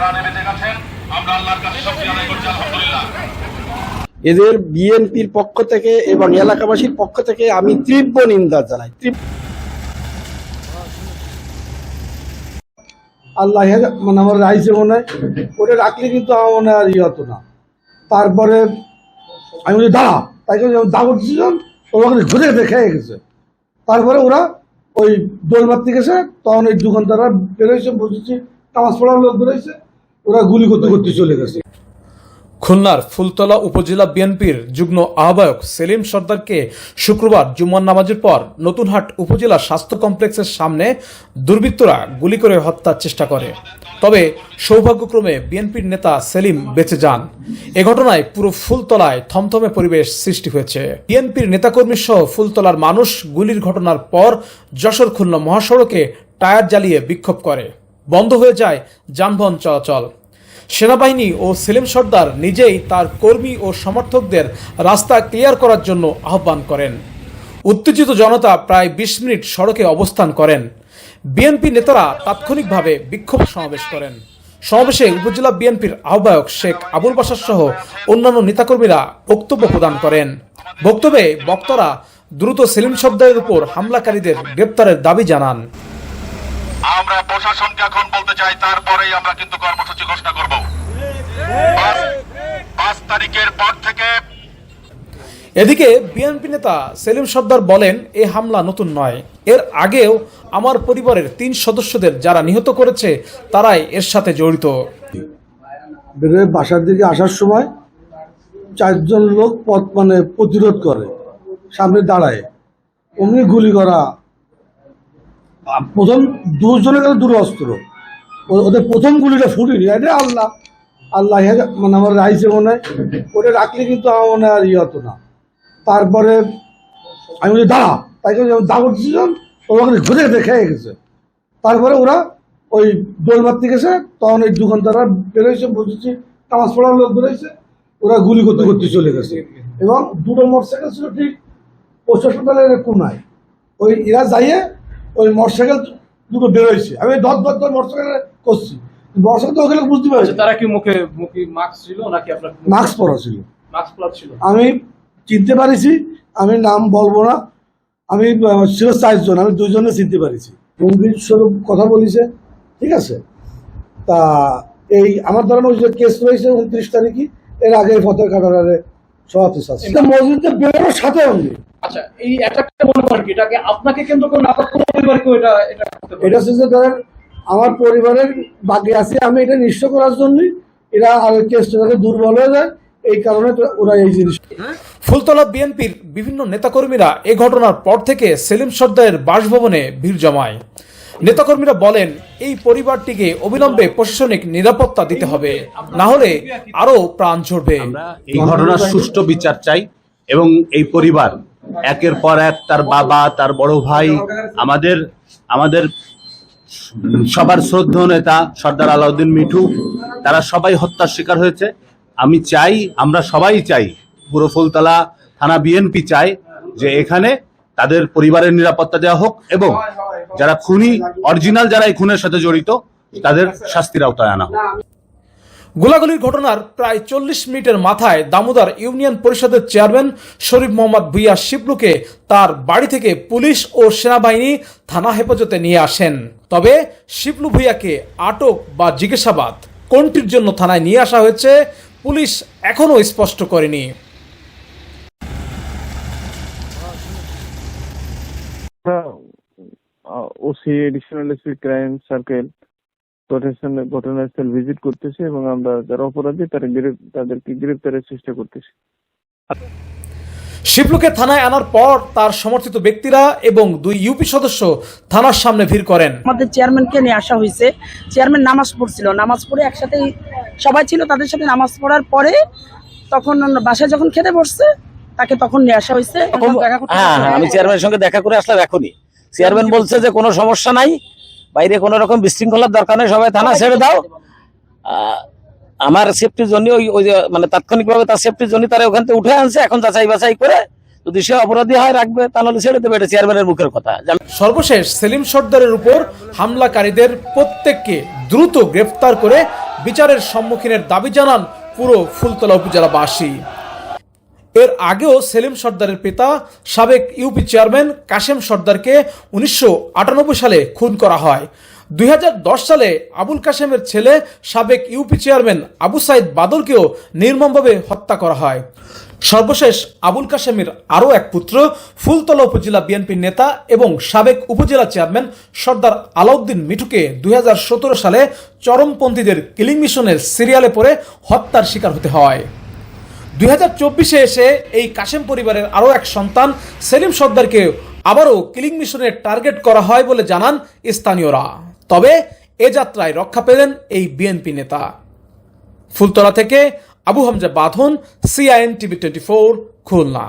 প্রাণে গেছেন আমরা আল্লাহর কাছে শুকরিয়া আদায় করছি আলহামদুলিল্লাহ। এদের বিএনপির পক্ষ থেকে এবং এলাকাবাসীর পক্ষ থেকে আমি তীব্র নিন্দা জানাই। আল্লাহ মানে আমার রাইছে মনে হয় ওটা রাখলে কিন্তু আমার মনে হয় আর ইয়ে হতো না। তারপরে আমি বলি দাঁড়া তাই জন্য যখন দাবর দিয়েছিলাম ওখানে ঘুরে ঘুরে খেয়ে গেছে। তারপরে ওরা ওই দোল মারতে গেছে তখন ওই দোকানদাররা বেরোইছে বুঝেছি নামাজ পড়ার লোক বেরোইছে ওরা গুলি করতে করতে চলে গেছে। খুলনার ফুলতলা উপজেলা বিএনপির যুগ্ম আহ্বায়ক সেলিম সর্দারকে শুক্রবার জুম্মার নামাজের পর নতুনহাট উপজেলা স্বাস্থ্য কমপ্লেক্সের সামনে দুর্বৃত্তরা গুলি করে হত্যার চেষ্টা করে। তবে সৌভাগ্যক্রমে বিএনপির নেতা সেলিম বেঁচে যান। এ ঘটনায় পুরো ফুলতলায় থমথমে পরিবেশ সৃষ্টি হয়েছে। বিএনপির নেতাকর্মী সহ ফুলতলার মানুষ গুলির ঘটনার পর যশোর খুলনা মহাসড়কে টায়ার জ্বালিয়ে বিক্ষোভ করে। বন্ধ হয়ে যায় যানবাহন চলাচল। সেনাবাহিনী ও সেলিম সর্দার নিজেই তার কর্মী ও সমর্থকদের রাস্তা ক্লিয়ার করার জন্য আহ্বান করেন। উত্তেজিত জনতা প্রায় বিশ মিনিট সড়কে অবস্থান করেন। বিএনপি নেতারা তাৎক্ষণিকভাবে বিক্ষোভ সমাবেশ করেন। সমাবেশে উপজেলা বিএনপির আহ্বায়ক শেখ আবুল বাসার সহ অন্যান্য নেতাকর্মীরা বক্তব্য প্রদান করেন। বক্তব্যে বক্তারা দ্রুত সেলিম সর্দারের উপর হামলাকারীদের গ্রেপ্তারের দাবি জানান। আমরা প্রশাসনকে এখন বলতে চাই তারপরেই আমরা কিন্তু কর্মসূচি ঘোষণা করব। পাঁচ- তারিখের পর থেকে এদিকে বিএনপি নেতা সেলিম সর্দার বলেন এ হামলা নতুন নয়। এর আগেও আমার পরিবারের তিন সদস্যদের যারা নিহত করেছে তারাই এর সাথে জড়িত। বেরোয় বাসার দিকে আসার সময় চারজন লোক পথ মানে প্রতিরোধ করে সামনে দাঁড়ায়। অমনি গুলি করা প্রথম দুজনের কাছে দুটো অস্ত্র ওদের প্রথম গুলিটা ফুটিনি। এটা আল্লাহ। আল্লাহ মানে আমার রাইছে মনে হয়। ওটা রাখলে কিন্তু আমার মনে হয় আর ইয়ে হতো না। তারপরে আমি বলি, দাঁড়া। তাই দাবর দিয়েছিলাম ওখানে ঘুরে ঘুরে খেয়ে গেছে। তারপরে ওরা ওই দোল মারতে গেছে, তখন ওই দোকানদাররা বেরোইছে বুঝেছি নামাজ পড়ার লোক বেরোইছে। ওরা গুলি করতে করতে চলে গেছে। এবং দুটো মোটরসাইকেল ছিল ঠিক পোস্ট হাসপাতালের কোনায়। ওই এরা যাইয়ে ওই মোটরসাইকেল দুটো বেরোইছে আমি দর দর দর মোটরসাইকেল করছি। মোটরসাইকেল তো ওখানে বুঝতে পারছি। তারা কি মুখে মুখে মাস্ক ছিল নাকি আপনার মাস্ক পরা ছিল। মাস্ক পরা ছিল। আমি চিনতে পারিছি আমি নাম বলব না। আমি ছিল চারজন আমি দুজনে চিনতে পারিছি। গম্ভীর স্বরূপ কথা বলিছে ঠিক আছে? তা এই আমার ধরেন ওই যে কেস রয়েছে উনত্রিশ তারিখই। এর আগে ফতের কাটারে সভাতে আছে মসজিদে বেরোনোর সাথে আচ্ছা এই অ্যাটাকটা মনে করেন কি? এটাকে আপনাকে কেন্দ্র করে না আপনার পুরো পরিবারকেও এটা এটা এটা হচ্ছে যে ধরেন আমার পরিবারের বাকি আছে আমি এটা নিশ্চয় করার জন্যই এরা আর কেসটা যাতে দুর্বল হয়ে যায়। এই কারণে ওরা এই জিনিস ফুলতলা বিএনপির বিভিন্ন নেতাকর্মীরা এ ঘটনার পর থেকে সেলিম সর্দারের বাসভবনে ভিড় জমায়। নেতাকর্মীরা বলেন এই পরিবারটিকে অবিলম্বে প্রশাসনিক নিরাপত্তা দিতে হবে না হলে আরও প্রাণ ঝরবে। এই ঘটনার সুষ্ঠু বিচার চাই এবং এই পরিবার একের পর এক তার বাবা, তার বড় ভাই, আমাদের আমাদের সবার শ্রদ্ধেয় নেতা সর্দার আলাউদ্দিন মিঠু, তারা সবাই হত্যার শিকার হয়েছে। আমি চাই, আমরা সবাই চাই, পুরো ফুলতলা থানা বিএনপি চাই যে এখানে তাদের পরিবারের নিরাপত্তা দেওয়া হোক এবং যারা খুনি, অরিজিনাল যারা এই খুনের সাথে জড়িত, তাদের শাস্তির আওতায় আনা হোক। গোলাগুলির ঘটনার প্রায় চল্লিশ মিনিটের মাথায় দামোদর ইউনিয়ন পরিষদের চেয়ারম্যান শরীফ মোহাম্মদ ভুইয়া শিবলুকে তার বাড়ি থেকে পুলিশ ও সেনাবাহিনী থানা হেফাজতে নিয়ে আসেন। তবে শিবলু ভুইয়াকে আটক বা জিজ্ঞাসাবাদ কোনটির জন্য থানায় নিয়ে আসা হয়েছে, পুলিশ এখনও স্পষ্ট করেনি। OC additional SP crime circle ঘটনা ঘটনাস্থল ভিজিট করতেছে এবং আমরা যারা অপরাধী তারা তাদেরকে গ্রেপ্তারের চেষ্টা করতেছি। শিবলুকে থানায় আনার পর তার সমর্থিত ব্যক্তিরা এবং দুই ইউপি সদস্য থানার সামনে ভিড় করেন। আমাদের চেয়ারম্যানকে নিয়ে আসা হয়েছে। চেয়ারম্যান নামাজ পড়ছিল। নামাজ পড়ে একসাথে সবাই ছিল তাদের সাথে নামাজ পড়ার পরে তখন বাসায় যখন খেতে বসছে তাকে তখন নিয়ে আসা হয়েছে। হ্যাঁ হ্যাঁ আমি চেয়ারম্যানের সঙ্গে দেখা করে আসলাম এখনই। চেয়ারম্যান বলছে যে কোনো সমস্যা নাই বাইরে কোনো রকম বিশৃঙ্খলার দরকার নেই, সবাই থানা ছেড়ে দাও। আমার সেফটির জন্য ওই ওই যে মানে তাৎক্ষণিকভাবে তার সেফটির জন্য তারা ওখান থেকে উঠে আনছে, এখন যাচাই বাছাই করে যদি সে অপরাধী হয়, রাখবে তাহলে ছেড়ে দেবে, এটা চেয়ারম্যানের মুখের কথা। সর্বশেষ সেলিম সর্দারের উপর হামলাকারীদের প্রত্যেককে দ্রুত গ্রেফতার করে বিচারের সম্মুখীনের দাবি জানান পুরো ফুলতলা উপজেলাবাসী। এর আগেও সেলিম সর্দারের পিতা, সাবেক ইউপি চেয়ারম্যান কাশেম সর্দারকে উনিশশো আটানব্বই সালে খুন করা হয়। দুই হাজার দশ সালে আবুল কাশেমের ছেলে, সাবেক ইউপি চেয়ারম্যান আবু সাইদ বাদলকেও নির্মমভাবে হত্যা করা হয়। সর্বশেষ আবুল কাশেমের আরও এক পুত্র, ফুলতলা উপজেলা বিএনপির নেতা এবং সাবেক উপজেলা চেয়ারম্যান সর্দার আলাউদ্দিন মিঠুকে দুই হাজার সতেরো সালে চরমপন্থীদের কিলিং মিশনের সিরিয়ালে পড়ে হত্যার শিকার হতে হয়। দুই চব্বিশে এসে এই কাশেম পরিবারের আরও এক সন্তান, সেলিম সর্দারকে আবারও কিলিং মিশনের টার্গেট করা হয় বলে জানান স্থানীয়রা। তবে এ যাত্রায় রক্ষা পেলেন এই বিএনপি নেতা। ফুলতলা থেকে Abu Hamza Badhon, CIN TV twenty four, Khulna.